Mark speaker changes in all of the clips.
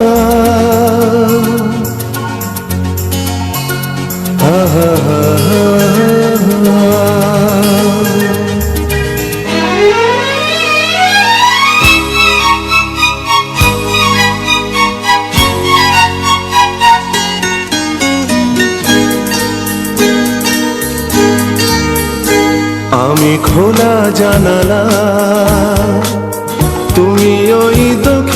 Speaker 1: আমি খোলা জানালা তুমি ওই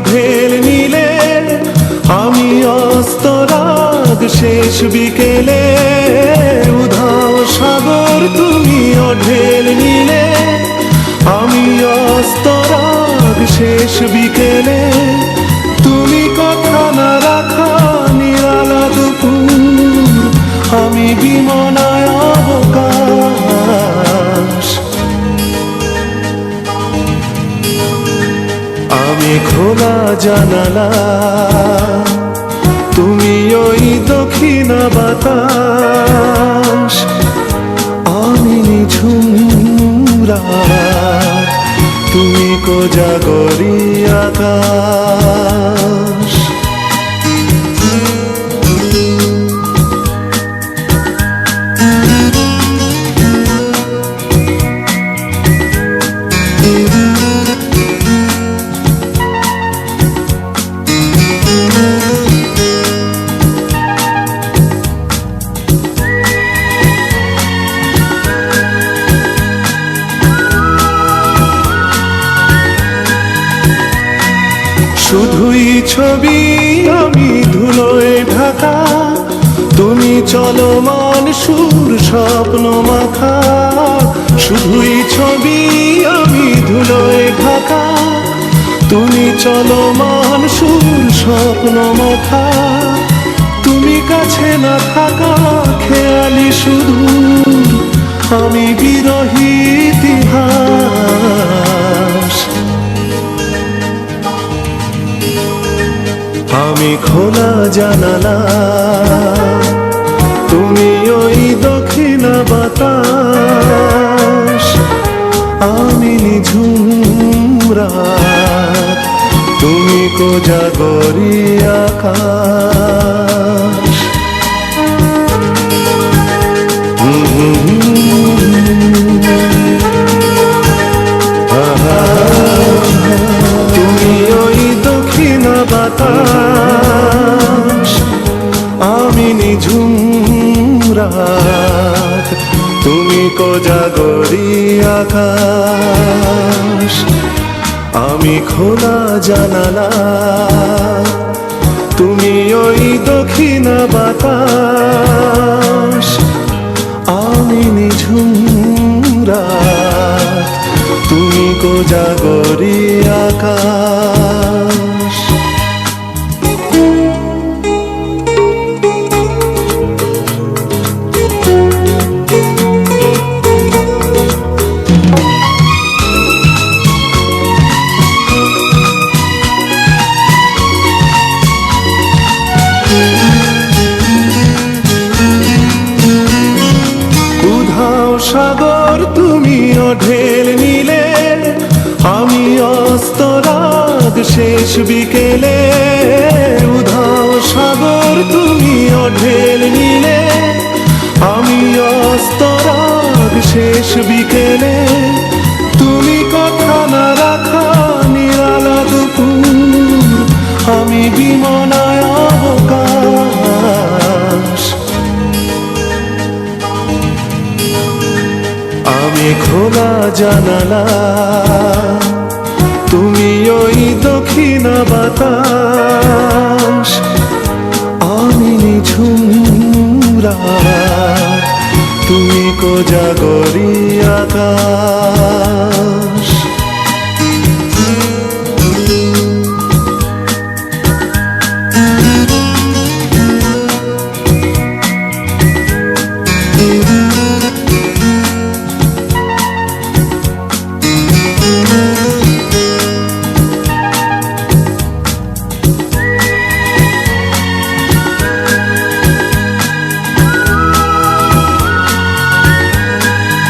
Speaker 1: ঢেল নিলে আমি অস্তরাগ শেষ বিকেলে উধাও সাগর তুমি ঢেল নিলে আমি অস্তরাগ শেষ বিকেলে তুমি কথা না রাখা নিরালা দুপুর, আমি বিমনায় খোলা জানালা। তুমি ওই দক্ষিণ বাতাস আমি ঝুমরা। তুমি কোজাগরি আকাশ। শুধুই ছবি, আমি ধুলোয় ঢাকা। তুমি চলমান সুর স্বপ্ন মাখা। শুধুই ছবি, আমি ধুলোয় ঢাকা। তুমি চলমান সুর স্বপ্ন মাখা। তুমি কাছে না থাকা খেয়ালি শুধু। আমি বিরহী ইতিহাস। খোলা জানালা। তুমি ওই দক্ষিণ বাতাস, আমি নিঝুম রাত তুমি কোজাগরি আকাশ। তুমি ওই দক্ষিণ বাতাস। কোজাগরি আকাশ, আমি খোলা জানালা। তুমি ওই দক্ষিণ বাতাস, আমি নিঝুম রাত তুমি কোজাগরি আকাশ সাগর তুমি ঢেল নিলে, আমি অস্তরাগ শেষ বিকেলে। উধাও সাগর তুমি ঢেল নিলে, আমি অস্তরাগ শেষ বিকেলে। তুমি কথা না রাখা নিরালা দুপুর, আমি বিমনায় জানালা তুমি ওই দক্ষিণ বাতাস আমি নিঝুমরা তুমি কোজাগরি আকাশ।